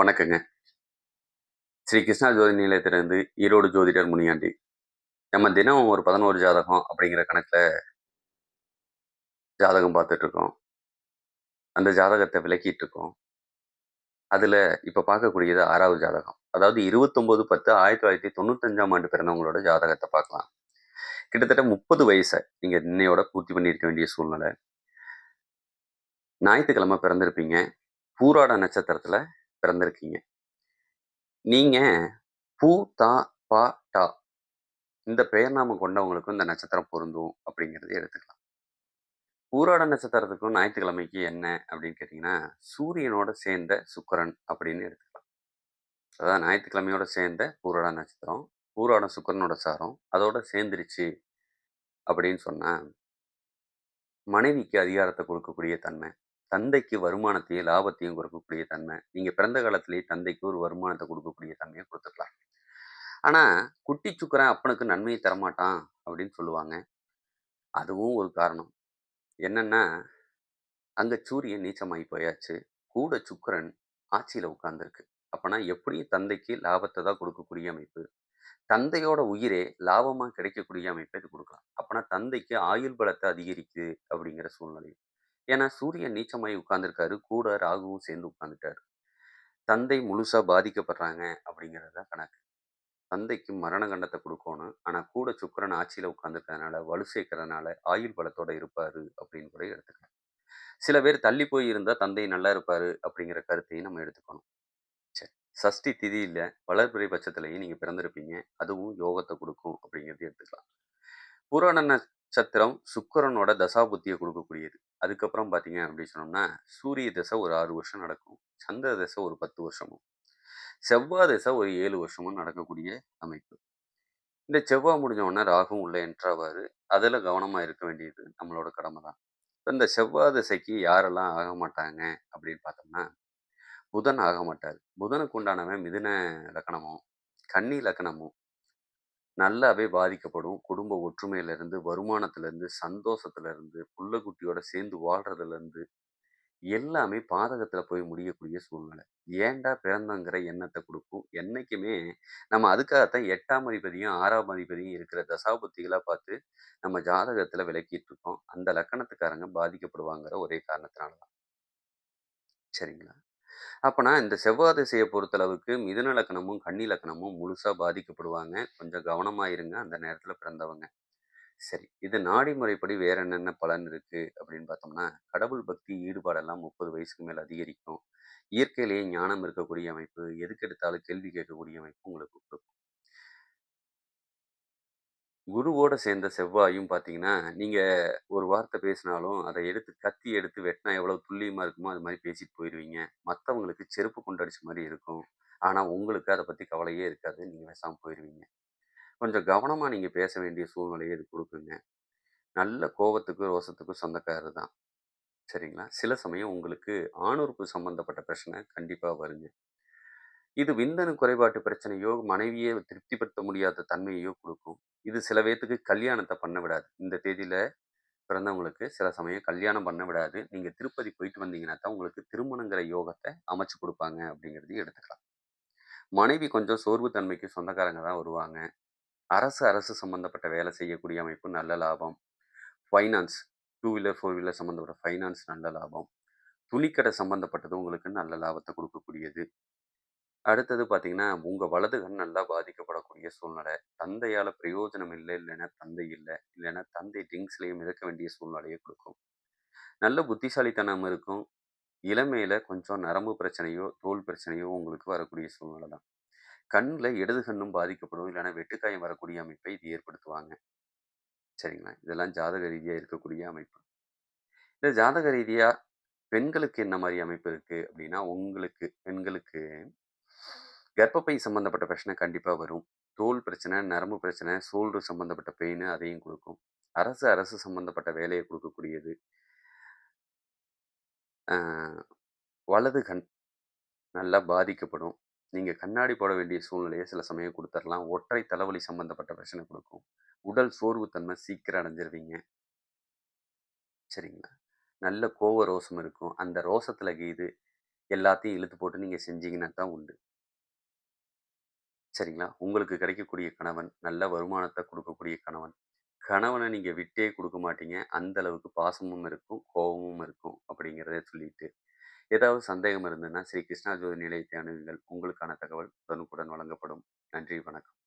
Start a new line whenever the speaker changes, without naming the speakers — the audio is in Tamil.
வணக்கங்க. ஸ்ரீ கிருஷ்ணா ஜோதி நிலையத்திலிருந்து ஈரோடு ஜோதிடர் முனியாண்டி. நம்ம தினம் ஒரு பதினோரு ஜாதகம் அப்படிங்கிற கணக்கில் ஜாதகம் பார்த்துட்டு இருக்கோம் அந்த ஜாதகத்தை விளக்கிட்டு இருக்கோம் அதில் இப்போ பார்க்கக்கூடியது ஆறாவது ஜாதகம். அதாவது இருபத்தொம்போது பத்து ஆயிரத்தி தொள்ளாயிரத்தி தொண்ணூத்தஞ்சாம் ஆண்டு பிறந்தவங்களோட ஜாதகத்தை பார்க்கலாம். கிட்டத்தட்ட முப்பது வயசை நீங்கள் இன்னையோட பூர்த்தி பண்ணியிருக்க வேண்டிய சூழ்நிலை. ஞாயிற்றுக்கிழமை பிறந்திருப்பீங்க. பூராட நட்சத்திரத்தில் பிறந்திருக்கீங்க. நீங்க பூ தா பா டா இந்த பெயர் நாம கொண்டவங்களுக்கும் இந்த நட்சத்திரம் பொருந்தும் அப்படிங்கிறத எடுத்துக்கலாம். பூராட நட்சத்திரத்துக்கும் ஞாயிற்றுக்கிழமைக்கு என்ன அப்படின்னு கேட்டிங்கன்னா சூரியனோட சேர்ந்த சுக்கரன் அப்படின்னு எடுத்துக்கலாம். அதாவது ஞாயிற்றுக்கிழமையோட சேர்ந்த பூராட நட்சத்திரம் பூராடம் சுக்கரனோட சாரம் அதோட சேர்ந்துருச்சு அப்படின்னு சொன்னால் மனைவிக்கு அதிகாரத்தை கொடுக்கக்கூடிய தன்மை தந்தைக்கு வருமானத்தையும் லாபத்தையும் கொடுக்கக்கூடிய தன்மை நீங்கள் பிறந்த காலத்திலேயே தந்தைக்கு ஒரு வருமானத்தை கொடுக்கக்கூடிய தன்மையை கொடுத்துக்கலாம். ஆனால் குட்டி சுக்கரன் அப்பனுக்கு நன்மையை தரமாட்டான் அப்படின்னு சொல்லுவாங்க. அதுவும் ஒரு காரணம். என்னன்னா அங்கே சூரியன் நீச்சமாகி போயாச்சு. கூட சுக்கிரன் ஆட்சியில் உட்கார்ந்துருக்கு. அப்போனா எப்படியும் தந்தைக்கு லாபத்தை தான் கொடுக்கக்கூடிய அமைப்பு? தந்தையோட உயிரே லாபமாக கிடைக்கக்கூடிய அமைப்பை இது கொடுக்கலாம். அப்போனா தந்தைக்கு ஆயுள் பலத்தை அதிகரிக்குது அப்படிங்கிற சூழ்நிலை. ஏன்னா சூரியன் நீச்சமாகி உட்கார்ந்துருக்காரு. கூட ராகுவும் சேர்ந்து உட்கார்ந்துட்டாரு. தந்தை முழுசா பாதிக்கப்படுறாங்க அப்படிங்கிறது தான் கணக்கு. தந்தைக்கு மரண கண்டத்தை கொடுக்கணும். ஆனால் கூட சுக்கிரன் ஆட்சியில் உட்கார்ந்துருக்கறதுனால வலு சேர்க்கறதுனால ஆயுள் பலத்தோட இருப்பாரு அப்படின்னு கூட எடுத்துக்கலாம். சில பேர் தள்ளி போய் இருந்தால் தந்தை நல்லா இருப்பாரு அப்படிங்கிற கருத்தையும் நம்ம எடுத்துக்கணும். சரி. சஷ்டி திதியில வளர்பிறை பட்சத்திலையும் நீங்கள் பிறந்திருப்பீங்க. அதுவும் யோகத்தை கொடுக்கும் அப்படிங்கிறது எடுத்துக்கலாம். புராண நட்சத்திரம் சுக்கிரனோட தசாபுத்தியை கொடுக்கக்கூடியது. அதுக்கப்புறம் பார்த்தீங்க அப்படின்னு சொன்னோம்னா சூரிய தசை ஒரு ஆறு வருஷம் நடக்கும். சந்திர தசை ஒரு பத்து வருஷமும். செவ்வாய் தசை ஒரு ஏழு வருஷமும் நடக்கக்கூடிய அமைப்பு. இந்த செவ்வாய் முடிஞ்ச ராகும் உள்ள என்றாவார் அதில் கவனமாக இருக்க வேண்டியது நம்மளோட கடமை தான். இப்போ இந்த செவ்வாய் திசைக்கு யாரெல்லாம் ஆக மாட்டாங்க அப்படின்னு பார்த்தோம்னா புதன் ஆக மாட்டார். புதனுக்கு உண்டானவன் மிதுன லக்கணமும் கன்னி லக்கணமும் நல்லாவே பாதிக்கப்படும். குடும்ப ஒற்றுமையிலேருந்து வருமானத்துலேருந்து சந்தோஷத்துலேருந்து புள்ள குட்டியோட சேர்ந்து வாழ்கிறதுலேருந்து எல்லாமே பாதகத்தில் போய் முடியக்கூடிய சூழ்நிலை. ஏன்டா பிறந்தங்கிற எண்ணத்தை கொடுக்கும். என்றைக்குமே நம்ம அதுக்காகத்தான் எட்டாம் அதிபதியும் ஆறாம் அதிபதியும் இருக்கிற தசாபுத்திகளாக பார்த்து நம்ம ஜாதகத்தில் விளக்கிட்டு இருக்கோம். அந்த லக்கணத்துக்காரங்க பாதிக்கப்படுவாங்கிற ஒரே காரணத்தினால தான் சரிங்களா? அப்பனா இந்த செவ்வாய் திசையை பொறுத்தளவுக்கு மிதுன லக்கணமும் கன்னி லக்கணமும் முழுசா பாதிக்கப்படுவாங்க. கொஞ்சம் கவனமா இருங்க. அந்த நேரத்துல பிறந்தவங்க. சரி இது நாடி முறைப்படி வேற என்னென்ன பலன் இருக்கு? அப்படின்னு பார்த்தோம்னா கடவுள் பக்தி ஈடுபாடெல்லாம் முப்பது வயசுக்கு மேல் அதிகரிக்கும். இயற்கையிலேயே ஞானம் இருக்கக்கூடிய அமைப்பு எதுக்கெடுத்தாலும் கேள்வி கேட்கக்கூடிய அமைப்பு உங்களுக்கு கொடுக்கும். குருவோட சேர்ந்த செவ்வாயும் பார்த்தீங்கன்னா நீங்க ஒரு வார்த்தை பேசினாலும் அதை எடுத்து கத்தி எடுத்து வெட்டினா எவ்வளோ துல்லியமா இருக்குமோ அது மாதிரி பேசிட்டு போயிடுவீங்க மற்றவங்களுக்கு செருப்பு கொண்டடிச்ச மாதிரி இருக்கும். ஆனா உங்களுக்கு அதை பத்தி கவலையே இருக்காது. நீங்க பேசாம போயிடுவீங்க கொஞ்சம் கவனமா நீங்க பேச வேண்டிய சூழ்நிலையை இது கொடுக்குங்க. நல்ல கோபத்துக்கும் ரோசத்துக்கும் சொந்தக்காரர் தான். சரிங்களா? சில சமயம் உங்களுக்கு ஆணுறுப்பு சம்பந்தப்பட்ட பிரச்சனை கண்டிப்பா வருங்க. இது விந்தணு குறைபாட்டு பிரச்சனையோ மனைவியை திருப்திப்படுத்த முடியாத தன்மையோ கொடுக்கும். இது சில பேர்த்துக்கு கல்யாணத்தை பண்ண விடாது. இந்த தேதியில பிறந்தவங்களுக்கு சில சமயம் கல்யாணம் பண்ண விடாது. நீங்க திருப்பதி போயிட்டு வந்தீங்கன்னா தான் உங்களுக்கு திருமணங்கிற யோகத்தை அமைச்சு கொடுப்பாங்க அப்படிங்கிறது எடுத்துக்கலாம். மனைவி கொஞ்சம் சோர்வு தன்மைக்கு சொந்தக்காரங்க தான் வருவாங்க. அரசு அரசு சம்பந்தப்பட்ட வேலை செய்யக்கூடிய அமைப்பு நல்ல லாபம். Finance two wheeler four wheeler சம்மந்தப்பட்ட ஃபைனான்ஸ் நல்ல லாபம். துணிக்கடை சம்மந்தப்பட்டது உங்களுக்கு நல்ல லாபத்தை கொடுக்கக்கூடியது. அடுத்தது பார்த்தீங்கன்னா உங்க வலது கண் நல்லா பாதிக்கப்படக்கூடிய சூழ்நிலை. தந்தையால பிரயோஜனம் இல்லை இல்லைன்னா தந்தை இல்லை. இல்லைன்னா தந்தை ட்ரிங்க்ஸ்லேயும் மிதக்க வேண்டிய சூழ்நிலையை கொடுக்கும். நல்ல புத்திசாலித்தனம் இருக்கும். இளமையில கொஞ்சம் நரம்பு பிரச்சனையோ தோல் பிரச்சனையோ உங்களுக்கு வரக்கூடிய சூழ்நிலை தான். கண்ணில் இடது கண்ணும் பாதிக்கப்படும். இல்லைன்னா வெட்டுக்காயம் வரக்கூடிய அமைப்பை இது ஏற்படுத்துவாங்க. சரிங்களா? இதெல்லாம் ஜாதக ரீதியாக இருக்கக்கூடிய அமைப்பு. இந்த ஜாதக ரீதியா பெண்களுக்கு என்ன மாதிரி அமைப்பு இருக்கு? அப்படின்னா உங்களுக்கு பெண்களுக்கு கர்ப்பப்பை சம்மந்தப்பட்ட பிரச்சனை கண்டிப்பாக வரும். தோல் பிரச்சனை நரம்பு பிரச்சனை சோல்டு சம்மந்தப்பட்ட பெயின் அதையும் கொடுக்கும். அரசு அரசு சம்மந்தப்பட்ட வேலையை கொடுக்கக்கூடியது. வலது கண் நல்லா பாதிக்கப்படும். நீங்கள் கண்ணாடி போட வேண்டிய சூழ்நிலையை சில சமயம் கொடுத்துடலாம் ஒற்றை தலைவலி சம்மந்தப்பட்ட பிரச்சனை கொடுக்கும். உடல் சோர்வுத்தன்மை சீக்கிரம் அடைஞ்சிருவீங்க. சரிங்களா? நல்ல கோவ ரோசம் இருக்கும். அந்த ரோசத்தில் கீது எல்லாத்தையும் இழுத்து போட்டு நீங்கள் செஞ்சீங்கன்னா தான் உண்டு. சரிங்களா? உங்களுக்கு கிடைக்கக்கூடிய கணவன், நல்ல வருமானத்தை கொடுக்கக்கூடிய கணவன். கணவனை நீங்கள் விட்டே கொடுக்க மாட்டீங்க. அந்த அளவுக்கு பாசமும் இருக்கும், கோபமும் இருக்கும் அப்படிங்கிறத சொல்லிட்டு, ஏதாவது சந்தேகம் இருந்ததுன்னா, ஸ்ரீ கிருஷ்ணா ஜோதி நிலையத்தை அணுகுங்கள். உங்களுக்கான தகவல் உடனுக்குடன் வழங்கப்படும். நன்றி, வணக்கம்.